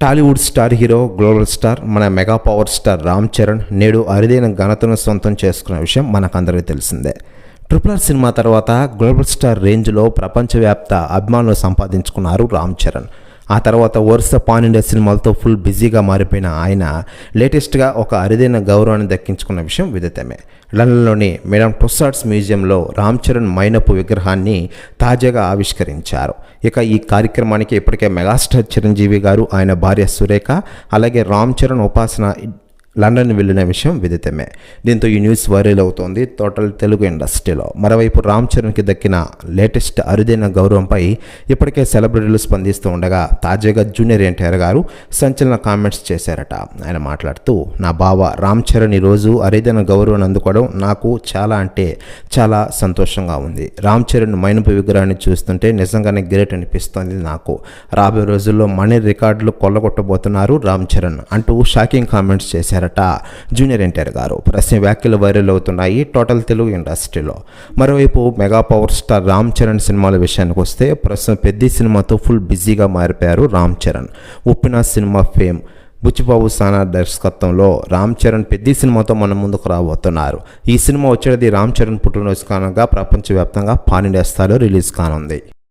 Tollywood star hero global star మన mega power star Ram Charan నేడు అరుదైన ఘనతను సొంతం చేసుకున్న విషయం మనకందరికీ తెలిసిందే. ట్రిపుల్ ఆర్ సినిమా తర్వాత గ్లోబల్ స్టార్ రేంజ్లో ప్రపంచవ్యాప్త అభిమానులు సంపాదించుకున్నారు రామ్ చరణ్. ఆ తర్వాత వరుస పాన్ ఇండియా సినిమాలతో ఫుల్ బిజీగా మారిపోయిన ఆయన లేటెస్ట్గా ఒక అరుదైన గౌరవాన్ని దక్కించుకున్న విషయం విదితమే. లండన్లోని మేడం టొస్సాడ్స్ మ్యూజియంలో రామ్ చరణ్ మైనపు విగ్రహాన్ని తాజాగా ఆవిష్కరించారు. ఇక ఈ కార్యక్రమానికి ఇప్పటికే మెగాస్టార్ చిరంజీవి గారు ఆయన భార్య సురేఖ అలాగే రామ్ చరణ్ ఉపాసన లండన్ వెళ్ళిన విషయం విదితమే. దీంతో ఈ న్యూస్ వైరల్ అవుతోంది టోటల్ తెలుగు ఇండస్ట్రీలో. మరోవైపు రామ్ చరణ్కి దక్కిన లేటెస్ట్ అరుదైన గౌరవంపై ఇప్పటికే సెలబ్రిటీలు స్పందిస్తూ ఉండగా తాజాగా జూనియర్ ఎన్టీఆర్ గారు సంచలన కామెంట్స్ చేశారట. ఆయన మాట్లాడుతూ నా బావ రామ్ చరణ్ ఈరోజు అరుదైన గౌరవం అందుకోవడం నాకు చాలా అంటే చాలా సంతోషంగా ఉంది. రామ్ చరణ్ మైనపు విగ్రహాన్ని చూస్తుంటే నిజంగానే గ్రేట్ అనిపిస్తోంది నాకు. రాబోయే రోజుల్లో మనీ రికార్డులు కొల్లగొట్టబోతున్నారు రామ్ చరణ్ అంటూ షాకింగ్ కామెంట్స్ చేశారు చేశారట. జూనియర్ ఎన్టీఆర్ గారు. ప్రశ్న వ్యాఖ్యలు వైరల్ అవుతున్నాయి టోటల్ తెలుగు ఇండస్ట్రీలో. మరోవైపు mega power star Ram Charan సినిమాల విషయానికి వస్తే ప్రస్తుతం పెద్ద సినిమాతో ఫుల్ బిజీగా మారిపోయారు రామ్ చరణ్. Uppena cinema fame. బుచ్చిబాబు సానా దర్శకత్వంలో రామ్ చరణ్ పెద్ద సినిమాతో మన ముందుకు రాబోతున్నారు. ఈ సినిమా వచ్చేది రామ్ చరణ్ పుట్టినరోజు కారణంగా ప్రపంచవ్యాప్తంగా పాన్ ఇండియా స్థాయిలో రిలీజ్ కానుంది.